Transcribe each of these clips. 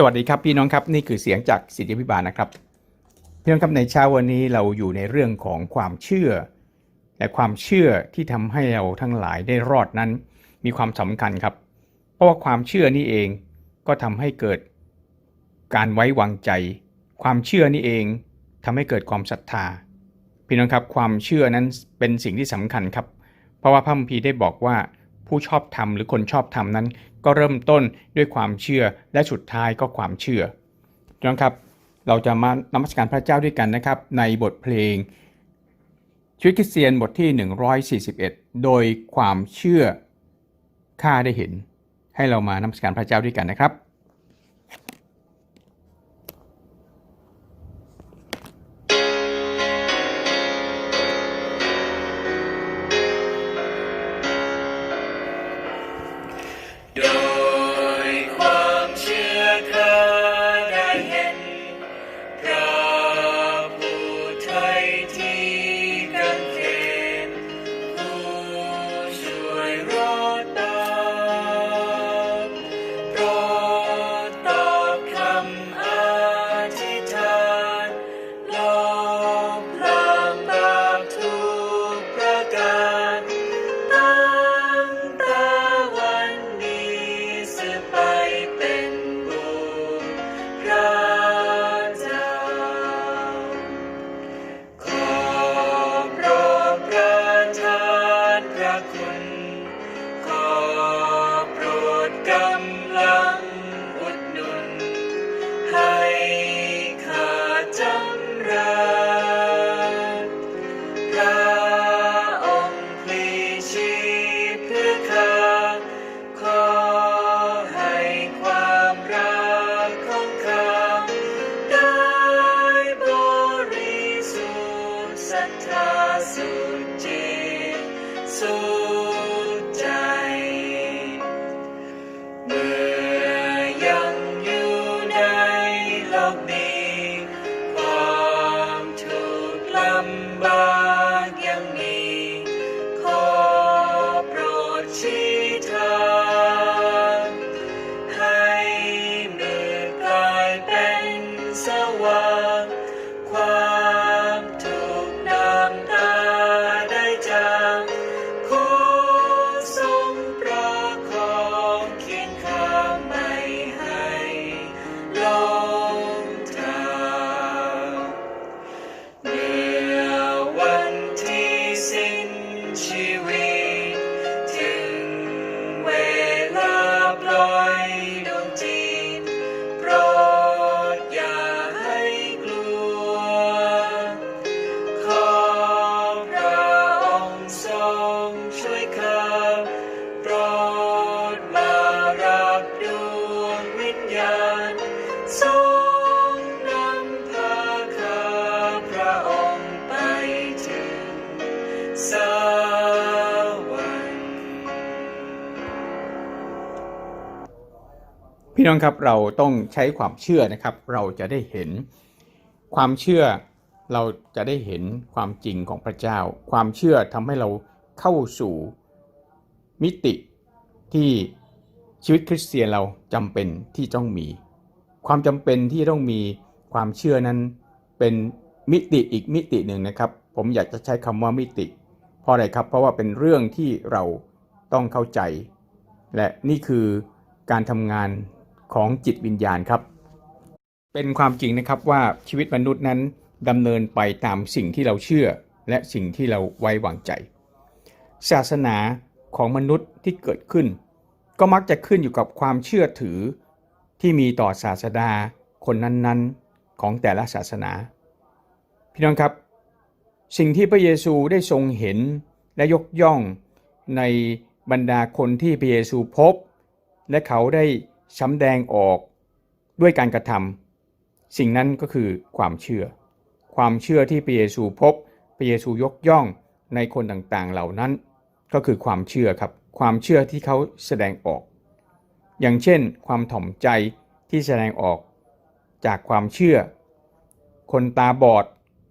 สวัสดีครับพี่น้องครับนี่คือเสียงจากสิทธิพิบาลนะครับพี่น้องครับในเช้าวันนี้เราอยู่ในเรื่องของความเชื่อ และความเชื่อที่ทำให้เราทั้งหลายได้รอดนั้น มีความสำคัญครับ เพราะว่าความเชื่อนี่เองก็ทำให้เกิดการไว้วางใจ ความเชื่อนี่เองทำให้เกิดความศรัทธา พี่น้องครับความเชื่อนั้นเป็นสิ่งที่สำคัญครับ เพราะว่าพระมภีร์ได้บอกว่า ผู้ชอบธรรมหรือคนชอบธรรมนั้น ก็เริ่มต้นด้วยความเชื่อและสุดท้ายก็ความเชื่อนะครับ เราจะมานมัสการพระเจ้าด้วยกันนะครับ ในบทเพลงชีวิตคริสเตียนบทที่ 141 โดยความเชื่อข้าได้เห็น ให้เรามานมัสการพระเจ้าด้วยกันนะครับ ส พี่น้องครับเราต้องใช้ความเชื่อนะครับ เราจะได้เห็นความเชื่อเราจะได้เห็นความจริงของพระเจ้า ความเชื่อทำให้เราเข้าสู่มิติที่ชีวิตคริสเตียนเราจำเป็นที่ต้องมี ความจำเป็นที่ต้องมีความเชื่อนั้นเป็นมิติอีกมิติหนึ่งนะครับ ผมอยากจะใช้คำว่ามิติ เพราะอะไรครับ เพราะว่าเป็นเรื่องที่เราต้องเข้าใจ และนี่คือการทำงาน ของจิตวิญญาณครับ เป็นความจริงนะครับว่าชีวิตมนุษย์นั้นดำเนินไปตามสิ่งที่เราเชื่อ และสิ่งที่เราไว้วางใจ ศาสนาของมนุษย์ที่เกิดขึ้น ก็มักจะขึ้นอยู่กับความเชื่อถือที่มีต่อศาสดาคนนั้นๆของแต่ละศาสนา พี่น้องครับ สิ่งที่พระเยซูได้ทรงเห็นและยกย่องในบรรดาคนที่พระเยซูพบ และเขาได้ สำแดงออกด้วยการกระทำสิ่งนั้นก็คือความเชื่อ ความเชื่อที่พระเยซูพบพระเยซูยกย่องในคนต่างๆเหล่านั้น ก็คือความเชื่อครับ ความเชื่อที่เขาแสดงออก อย่างเช่น ความถ่อมใจที่แสดงออกจากความเชื่อ คนตาบอด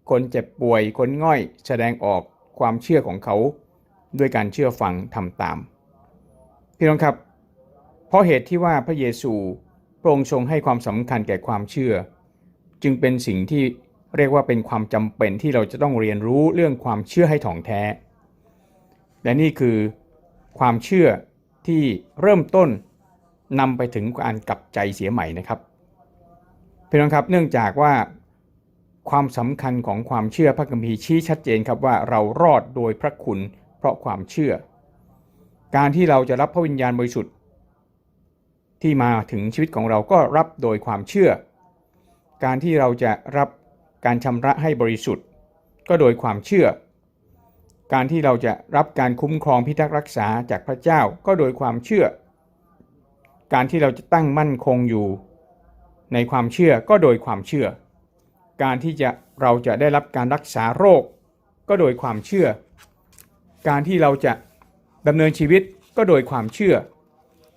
คนเจ็บป่วย คนง่อย แสดงออกความเชื่อของเขา ด้วยการเชื่อฟังทำตาม พี่น้องครับ เพราะเหตุที่ว่าพระเยซูพระองค์ทรงให้ความสำคัญแก่ความเชื่อ จึงเป็นสิ่งที่เรียกว่าเป็นความจำเป็นที่เราจะต้องเรียนรู้เรื่องความเชื่อให้ถ่องแท้ และนี่คือความเชื่อที่เริ่มต้นนำไปถึงการกลับใจเสียใหม่นะครับพี่น้องครับเนื่องจากว่าความสำคัญของความเชื่อพระคัมภีร์ชี้ชัดเจนครับว่าเรารอดโดยพระคุณเพราะความเชื่อ การที่เราจะรับพระวิญญาณบริสุทธิ์ ที่มาถึงชีวิตของเราก็รับโดยความเชื่อ การที่เราจะรับการชำระให้บริสุทธิ์ ก็โดยความเชื่อ การที่เราจะรับการคุ้มครองพิทักษ์รักษาจากพระเจ้าก็โดยความเชื่อ การที่เราจะตั้งมั่นคงอยู่ ในความเชื่อก็โดยความเชื่อ การที่จะเราจะได้รับการรักษาโรค ก็โดยความเชื่อ การที่เราจะดำเนินชีวิตก็โดยความเชื่อ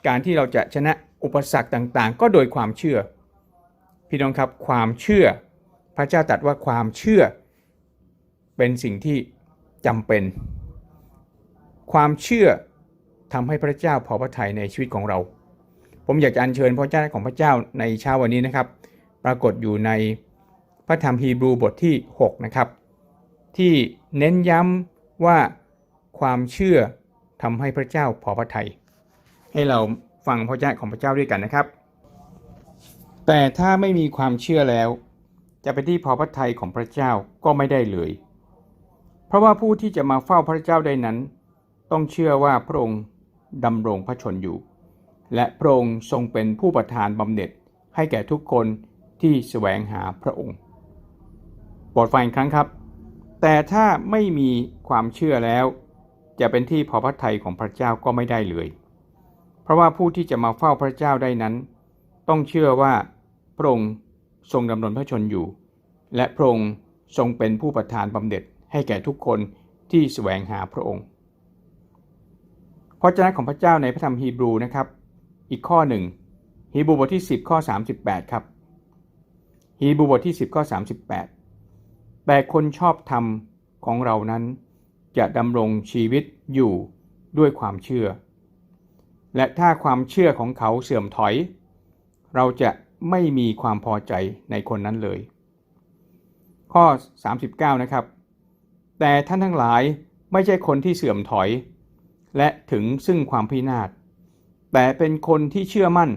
การที่เราจะชนะ อุปสรรคต่างๆ ก็โดยความเชื่อ พี่น้องครับความเชื่อ พระเจ้าตรัสว่าความเชื่อ เป็นสิ่งที่จำเป็น ความเชื่อทำให้พระเจ้าพอพระทัยในชีวิตของเรา ผมอยากจะอัญเชิญพระเจ้าของพระเจ้าในเช้าวันนี้นะครับ ปรากฏอยู่ในพระธรรมฮีบรูบทที่ 6 นะครับ ที่เน้นย้ำว่าความเชื่อทำให้พระเจ้าพอพระทัยให้เรา ฟังพระเจ้าของพระเจ้าด้วยกันนะครับ แต่ถ้าไม่มีความเชื่อแล้ว จะเป็นที่พอพระทัยของพระเจ้าก็ไม่ได้เลย เพราะว่าผู้ที่จะมาเฝ้าพระเจ้าได้นั้น ต้องเชื่อว่าพระองค์ดำรงพระชนอยู่ และพระองค์ทรงเป็นผู้ประทานบำเหน็จให้แก่ทุกคนที่แสวงหาพระองค์โปรดฟังอีกครั้งครับ แต่ถ้าไม่มีความเชื่อแล้ว จะเป็นที่พอพระทัยของพระเจ้าก็ไม่ได้เลย ราะว่าผู้ที่จะมาเฝ้าพระเจ้าได้นั้น ต้องเชื่อว่าพระองค์ทรงดำรงพระชนอยู่ และพระองค์ทรงเป็นผู้ประทานบำเหน็จให้แก่ทุกคนที่แสวงหาพระองค์พระเจ้าของพระเจ้าในพระธรรมฮีบรูนะครับ อีกข้อหนึ่งฮีบรูบทที่ 10 ข้อ 38 ครับฮีบรูบทที่ 10 ข้อ 38 แต่คนชอบธรรมของเรานั้น จะดำรงชีวิตอยู่ด้วยความเชื่อ และถ้าความเชื่อของเขาเสื่อมถอย เราจะไม่มีความพอใจในคนนั้นเลย ข้อ 39 นะครับ แต่ท่านทั้งหลายไม่ใช่คนที่เสื่อมถอย และถึงซึ่งความพินาศ แต่เป็นคนที่เชื่อมั่น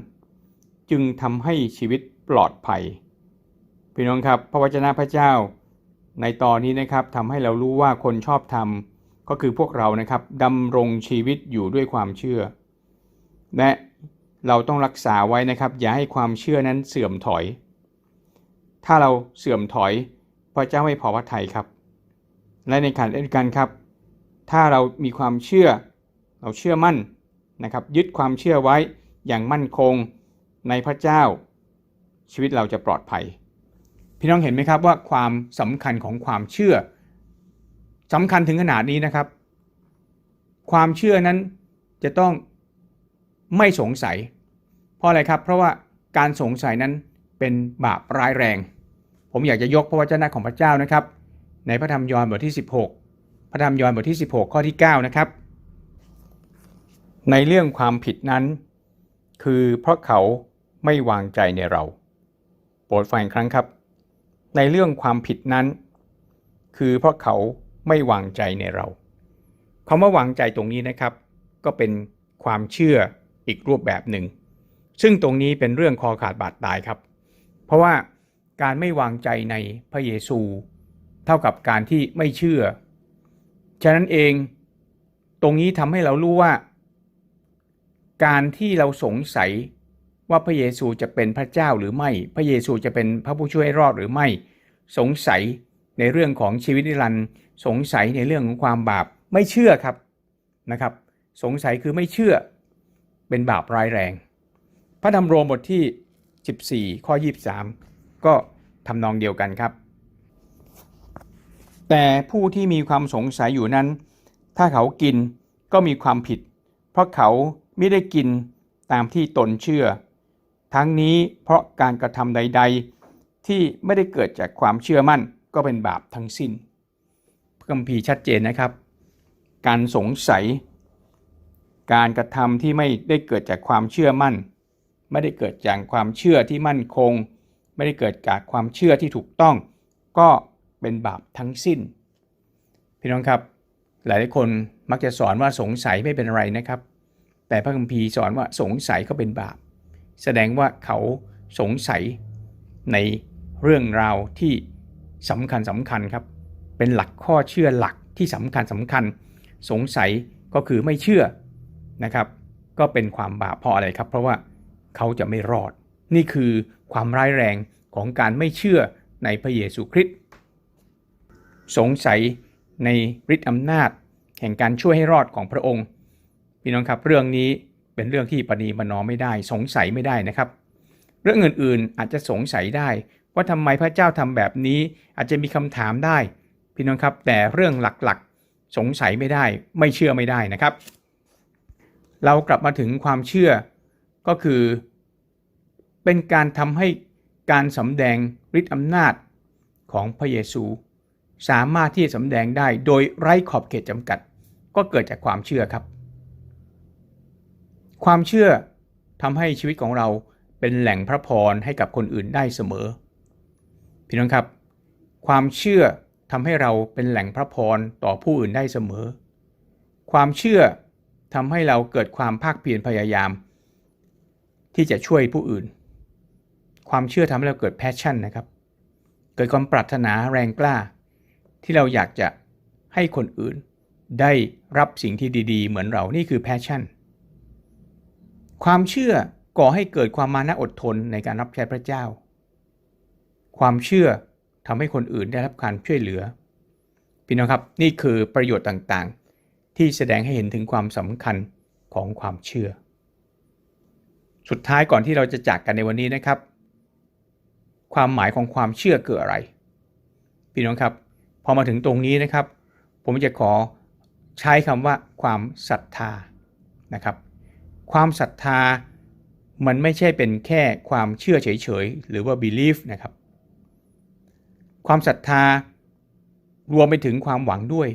จึงทำให้ชีวิตปลอดภัย พี่น้องครับ พระวจนะพระเจ้า ในตอนนี้นะครับทำให้เรารู้ว่าคนชอบธรรมก็คือพวกเรานะครับดำรงชีวิตอยู่ด้วยความเชื่อ และเราต้องรักษาไว้นะครับ อย่าให้ความเชื่อนั้นเสื่อมถอย ถ้าเราเสื่อมถอยพระเจ้าไม่พอพระทัยครับ และในขณะเดียวกันครับ ถ้าเรามีความเชื่อ เราเชื่อมั่นนะครับ ยึดความเชื่อไว้อย่างมั่นคงในพระเจ้า ชีวิตเราจะปลอดภัย พี่น้องเห็นไหมครับว่าความสำคัญของความเชื่อสำคัญถึงขนาดนี้นะครับ ความเชื่อนั้นจะต้อง ไม่สงสัย เพราะอะไรครับ เพราะว่าการสงสัยนั้นเป็นบาปร้ายแรง ผมอยากจะยกพระวจนะของพระเจ้านะครับ ในพระธรรมยอห์นบทที่ 16 พระธรรมยอห์นบทที่ 16 ข้อที่ 9 นะครับ ในเรื่องความผิดนั้น คือเพราะเขาไม่วางใจในเรา โปรดฟังอีกครั้งครับ ในเรื่องความผิดนั้น คือเพราะเขาไม่วางใจในเราคำว่าวางใจตรงนี้นะครับ ก็เป็นความเชื่อ อีกรูปแบบหนึ่ง ซึ่งตรงนี้เป็นเรื่องคอขาดบาดตายครับ เพราะว่าการไม่วางใจในพระเยซู เท่ากับการที่ไม่เชื่อ ฉะนั้นเองตรงนี้ทำให้เรารู้ว่า การที่เราสงสัยว่าพระเยซูจะเป็นพระเจ้าหรือไม่ พระเยซูจะเป็นพระผู้ช่วยรอดหรือไม่ สงสัยในเรื่องของชีวิตนิรันดร์สงสัยในเรื่องของความบาปไม่เชื่อครับนะครับ สงสัยคือไม่เชื่อ เป็นบาปร้ายแรง พระธรรมโรมบทที่ 14 ข้อ 23 ก็ทำนองเดียวกันครับ แต่ผู้ที่มีความสงสัยอยู่นั้น ถ้าเขากินก็มีความผิด เพราะเขาไม่ได้กินตามที่ตนเชื่อ ทั้งนี้เพราะการกระทำใด ๆ ที่ไม่ได้เกิดจากความเชื่อมั่นก็เป็นบาปทั้งสิ้นพระคัมภีร์ชัดเจนนะครับ การสงสัย การกระทำที่ไม่ได้เกิดจากความเชื่อมั่น ไม่ได้เกิดจากความเชื่อที่มั่นคง ไม่ได้เกิดจากความเชื่อที่ถูกต้อง ก็เป็นบาปทั้งสิ้น พี่น้องครับ หลายคนมักจะสอนว่าสงสัยไม่เป็นไรนะครับ แต่พระคัมภีร์สอนว่าสงสัยก็เป็นบาป แสดงว่าเขาสงสัยในเรื่องราวที่สำคัญสำคัญครับ เป็นหลักข้อเชื่อหลักที่สำคัญสำคัญ สงสัยก็คือไม่เชื่อ นะครับ ก็เป็นความบาปเพราะอะไรครับ เพราะว่าเขาจะไม่รอด นี่คือความร้ายแรงของการไม่เชื่อในพระเยซูคริสต์สงสัยในฤทธิ์อำนาจ แห่งการช่วยให้รอดของพระองค์ พี่น้องครับเรื่องนี้เป็นเรื่องที่ปณีปนอมไม่ได้ สงสัยไม่ได้นะครับ เรื่องอื่นๆอาจจะสงสัยได้ว่าทำไมพระเจ้าทำแบบนี้อาจจะมีคำถามได้ พี่น้องครับแต่เรื่องหลักๆ สงสัยไม่ได้ ไม่เชื่อไม่ได้นะครับ เรากลับมาถึงความเชื่อก็คือ เป็นการทำให้การสำแดงฤทธิ์อำนาจของพระเยซู สามารถที่จะสำแดงได้โดยไร้ขอบเขตจำกัด ก็เกิดจากความเชื่อครับ ความเชื่อทำให้ชีวิตของเราเป็นแหล่งพระพรให้กับคนอื่นได้เสมอ พี่น้องครับ ความเชื่อทำให้เราเป็นแหล่งพระพรต่อผู้อื่นได้เสมอ ความเชื่อ ทำให้เราเกิดความภาคเพียรพยายาม ที่จะช่วยผู้อื่น ความเชื่อทำให้เราเกิดแพชชั่นนะครับ เกิดความปรารถนาแรงกล้า ที่เราอยากจะให้คนอื่น ได้รับสิ่งที่ดี ๆ เหมือนเรานี่คือแพชชั่น ความเชื่อก่อให้เกิดความมานะอดทนในการรับใช้พระเจ้า ความเชื่อทำให้คนอื่นได้รับการช่วยเหลือ พี่น้องครับนี่คือประโยชน์ต่างๆ ที่แสดงให้เห็นถึงความสำคัญของความเชื่อ สุดท้ายก่อนที่เราจะจากกันในวันนี้นะครับ ความหมายของความเชื่อคืออะไร พี่น้องครับ พอมาถึงตรงนี้นะครับ ผมจะขอใช้คำว่าความศรัทธานะครับ ความศรัทธามันไม่ใช่เป็นแค่ความเชื่อเฉยๆ หรือว่า belief นะครับ ความศรัทธารวมไปถึงความหวังด้วย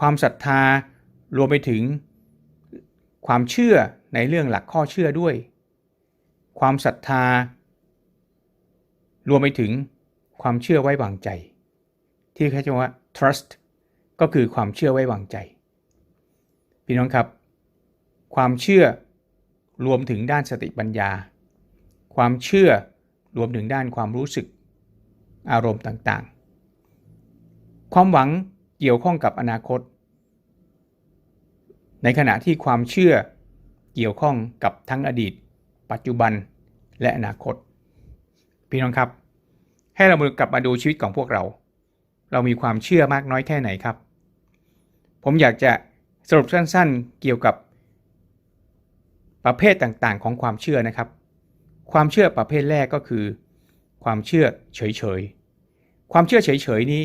ความศรัทธารวมไปถึง ความเชื่อในเรื่องหลักข้อเชื่อด้วย ความศรัทธา รวมไปถึงความเชื่อไว้วางใจ ที่เขาเรียกว่า trust ก็คือความเชื่อไว้วางใจ พี่น้องครับ ความเชื่อรวมถึงด้านสติปัญญา ความเชื่อรวมถึงด้านความรู้สึก อารมณ์ต่างๆ ความหวัง เกี่ยวข้องกับอนาคต ในขณะที่ความเชื่อเกี่ยวข้องกับทั้งอดีต ปัจจุบันและอนาคต พี่น้องครับ ให้เรากลับมาดูชีวิตของพวกเรา เรามีความเชื่อมากน้อยแค่ไหนครับ ผมอยากจะสรุปสั้นๆ เกี่ยวกับประเภทต่างๆ ของความเชื่อนะครับ ความเชื่อประเภทแรกก็คือ ความเชื่อเฉยๆ ความเชื่อเฉยๆนี้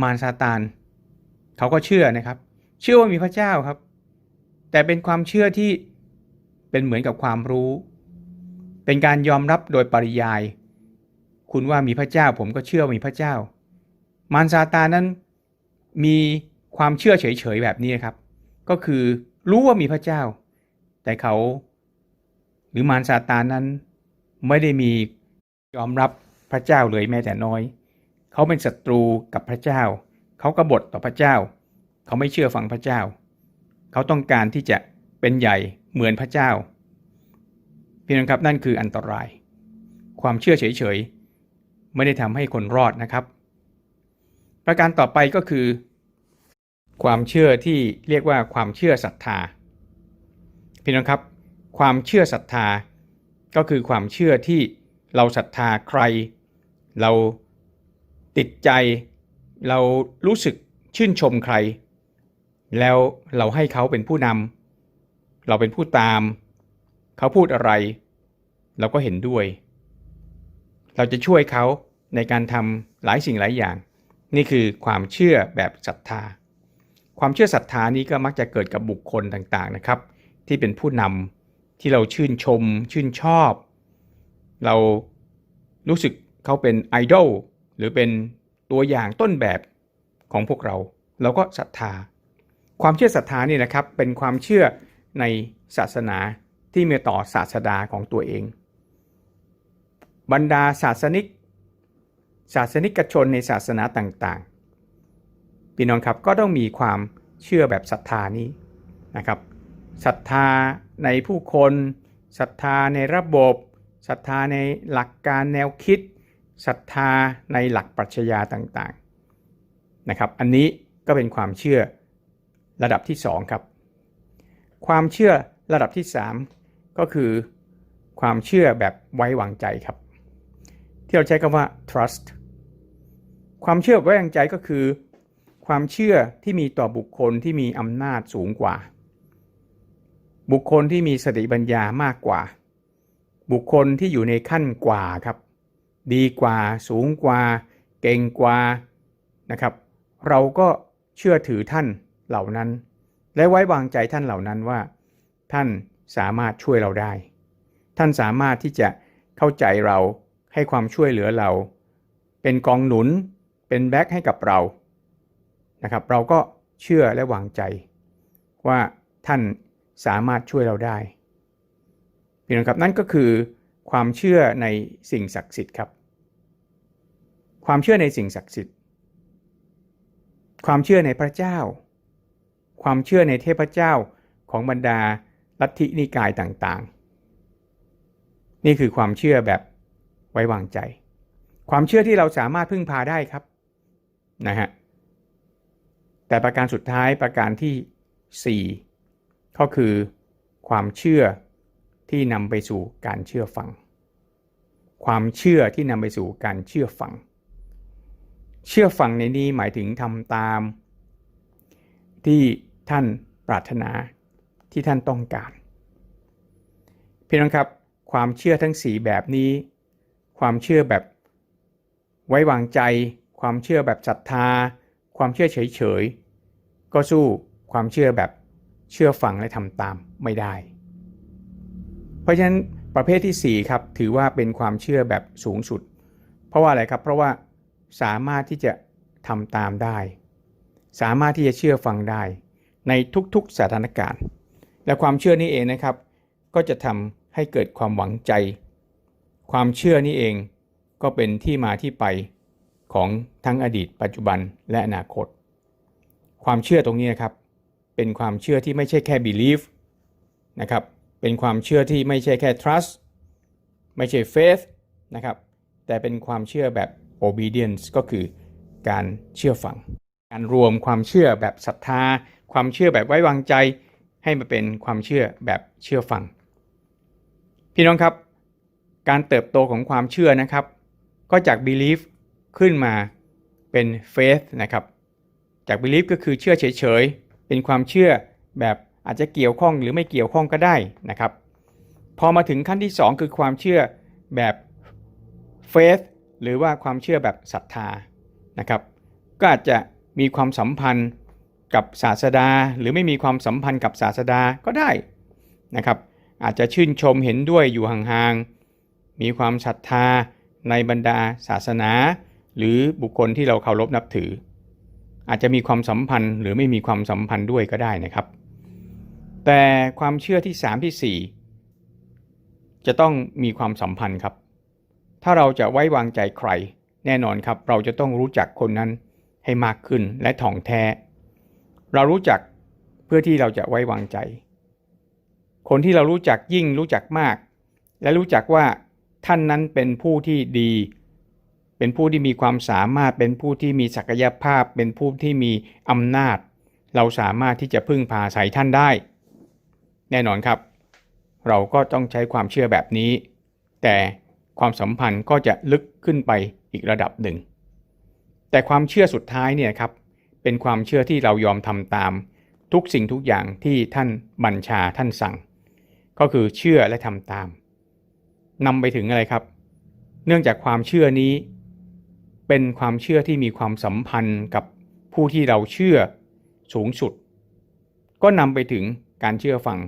มารซาตานเขาก็เชื่อนะครับ เชื่อว่ามีพระเจ้าครับ แต่เป็นความเชื่อที่เป็นเหมือนกับความรู้ เป็นการยอมรับโดยปริยาย คุณว่ามีพระเจ้า ผมก็เชื่อมีพระเจ้า มารซาตานนั้นมีความเชื่อเฉยๆแบบนี้ครับ ก็คือรู้ว่ามีพระเจ้า แต่เขา หรือมารซาตานนั้นไม่ได้มียอมรับพระเจ้าเลยแม้แต่น้อย เขาเป็นศัตรูกับพระเจ้า เขากบฏต่อพระเจ้า เขาไม่เชื่อฟังพระเจ้า เขาต้องการที่จะเป็นใหญ่เหมือนพระเจ้าพี่น้องครับนั่นคืออันตราย ความเชื่อเฉยๆ ไม่ได้ทำให้คนรอดนะครับ ประการต่อไปก็คือ ความเชื่อที่เรียกว่าความเชื่อศรัทธาพี่น้องครับ ความเชื่อศรัทธาก็คือความเชื่อที่เราศรัทธาใคร เรา ติดใจ เรารู้สึกชื่นชมใคร แล้วเราให้เขาเป็นผู้นำเราเป็นผู้ตาม เขาพูดอะไร เราก็เห็นด้วย เราจะช่วยเขาในการทำหลายสิ่งหลายอย่าง นี่คือความเชื่อแบบศรัทธา ความเชื่อศรัทธานี้ก็มักจะเกิดกับบุคคลต่างๆนะครับ ที่เป็นผู้นำที่เราชื่นชม ชื่นชอบ เรารู้สึกเขาเป็นไอดอล รือเป็นตัวอย่างต้นแบบของพวกเราเราก็ศรัทธา ความเชื่อศรัทธานี่นะครับเป็นความเชื่อในศาสนาที่มีต่อศาสดาของตัวเอง บรรดาศาสนิก ศาสนิกชนในศาสนาต่างๆพี่น้องครับก็ต้องมีความเชื่อแบบศรัทธานี้นะครับศรัทธาในผู้คนศรัทธาในระบบศรัทธาในหลักการแนวคิด ศรัทธาในหลักปรัชญาต่างๆนะครับ อันนี้ก็เป็นความเชื่อระดับที่ 2 ครับ ความเชื่อระดับที่ 3 ก็คือความเชื่อแบบไว้วางใจครับ ที่เราใช้คำว่า trust ความเชื่อไว้วางใจก็คือ ความเชื่อที่มีต่อบุคคลที่มีอำนาจสูงกว่า บุคคลที่มีสติปัญญามากกว่า บุคคลที่อยู่ในขั้นกว่าครับ ดีกว่า สูงกว่า เก่งกว่านะครับ เราก็เชื่อถือท่านเหล่านั้น และไว้วางใจท่านเหล่านั้นว่า ท่านสามารถช่วยเราได้ ท่านสามารถที่จะเข้าใจเราให้ความช่วยเหลือเรา เป็นกองหนุนเป็นแบ็คให้กับเรานะครับ เราก็เชื่อและวางใจ ว่าท่านสามารถช่วยเราได้พี่น้องครับนั่นก็คือ ความเชื่อในสิ่งศักดิ์สิทธิ์ครับ ความเชื่อในสิ่งศักดิ์สิทธิ์ ความเชื่อในพระเจ้า ความเชื่อในเทพเจ้าของบรรดาลัทธินิกายต่างๆ นี่คือความเชื่อแบบไว้วางใจ ความเชื่อที่เราสามารถพึ่งพาได้ครับนะฮะแต่ประการสุดท้ายประการที่ 4 ก็คือความเชื่อ ที่นำไปสู่การเชื่อฟัง ความเชื่อที่นำไปสู่การเชื่อฟัง เชื่อฟังในนี้หมายถึงทำตาม ที่ท่านปรารถนาที่ท่านต้องการพี่น้องครับ ความเชื่อทั้ง 4 แบบนี้ ความเชื่อแบบไว้วางใจ ความเชื่อแบบศรัทธา ความเชื่อเฉยๆก็สู้ความเชื่อแบบเชื่อฟังและทำตามไม่ได้ เพราะฉะนั้นประเภทที่4ครับถือว่าเป็นความเชื่อแบบสูงสุด เพราะว่าอะไรครับ เพราะว่าสามารถที่จะทำตามได้ สามารถที่จะเชื่อฟังได้ ในทุกๆสถานการณ์ และความเชื่อนี้เองนะครับ ก็จะทำให้เกิดความหวังใจ ความเชื่อนี้เองก็เป็นที่มาที่ไปของทั้งอดีต ปัจจุบันและอนาคต ความเชื่อตรงนี้นะครับ เป็นความเชื่อที่ไม่ใช่แค่ belief นะครับ เป็นความเชื่อที่ไม่ใช่แค่ trust ไม่ใช่ faith นะครับ แต่เป็นความเชื่อแบบ obedience ก็คือการเชื่อฟัง การรวมความเชื่อแบบศรัทธา ความเชื่อแบบไว้วางใจ ให้มาเป็นความเชื่อแบบเชื่อฟัง พี่น้องครับ การเติบโตของความเชื่อนะครับ ก็จาก belief ขึ้นมาเป็น faith นะครับ จาก belief ก็คือเชื่อเฉยๆ เป็นความเชื่อแบบ อาจจะเกี่ยวข้องหรือไม่เกี่ยวข้องก็ได้นะครับ พอมาถึงขั้นที่ 2 คือความเชื่อแบบ faith หรือว่าความเชื่อแบบศรัทธานะครับ ก็อาจจะมีความสัมพันธ์กับศาสดา หรือไม่มีความสัมพันธ์กับศาสดาก็ได้นะครับ อาจจะชื่นชมเห็นด้วยอยู่ห่างๆมีความศรัทธาในบรรดาศาสนา หรือบุคคลที่เราเคารพนับถือ อาจจะมีความสัมพันธ์หรือไม่มีความสัมพันธ์ด้วยก็ได้นะครับ แต่ความเชื่อที่ 3 ที่ 4 จะต้องมีความสัมพันธ์ครับ ถ้าเราจะไว้วางใจใคร แน่นอนครับ เราจะต้องรู้จักคนนั้นให้มากขึ้นและถ่องแท้ เรารู้จักเพื่อที่เราจะไว้วางใจ คนที่เรารู้จักยิ่งรู้จักมาก และรู้จักว่าท่านนั้นเป็นผู้ที่ดี เป็นผู้ที่มีความสามารถ เป็นผู้ที่มีศักยภาพ เป็นผู้ที่มีอำนาจ เราสามารถที่จะพึ่งพาใส่ท่านได้ แน่นอนครับ เราก็ต้องใช้ความเชื่อแบบนี้ แต่ความสัมพันธ์ก็จะลึกขึ้นไปอีกระดับหนึ่ง แต่ความเชื่อสุดท้ายเนี่ยครับเป็นความเชื่อที่เรายอมทำตาม ทุกสิ่งทุกอย่างที่ท่านบัญชาท่านสั่ง ก็คือเชื่อและทำตามนำไปถึงอะไรครับ เนื่องจากความเชื่อนี้ เป็นความเชื่อที่มีความสัมพันธ์กับผู้ที่เราเชื่อสูงสุด ก็นำไปถึงการเชื่อฟัง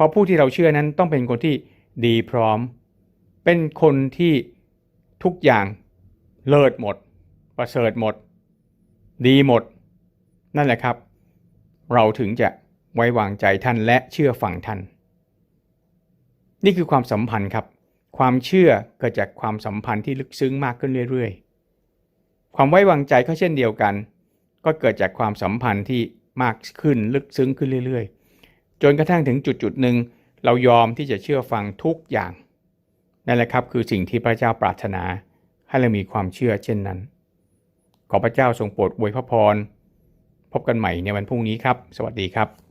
ราะผู้ที่เราเชื่อนั้นต้องเป็นคนที่ดีพร้อม เป็นคนที่ทุกอย่างเลิศหมด ประเสริฐหมด ดีหมด นั่นแหละครับ เราถึงจะไว้วางใจท่านและเชื่อฟังท่าน นี่คือความสัมพันธ์ครับ ความเชื่อเกิดจากความสัมพันธ์ที่ลึกซึ้งมากขึ้นเรื่อยๆ ความไว้วางใจก็เช่นเดียวกัน ก็เกิดจากความสัมพันธ์ที่มากขึ้นลึกซึ้งขึ้นเรื่อยๆ จนกระทั่งถึงจุดจุดหนึ่งเรายอมที่จะเชื่อฟังทุกอย่างนั่นแหละครับคือสิ่งที่พระเจ้าปรารถนาให้เรามีความเชื่อเช่นนั้น ขอพระเจ้าทรงโปรดอวยพระพร พบกันใหม่ในวันพรุ่งนี้ครับ สวัสดีครับ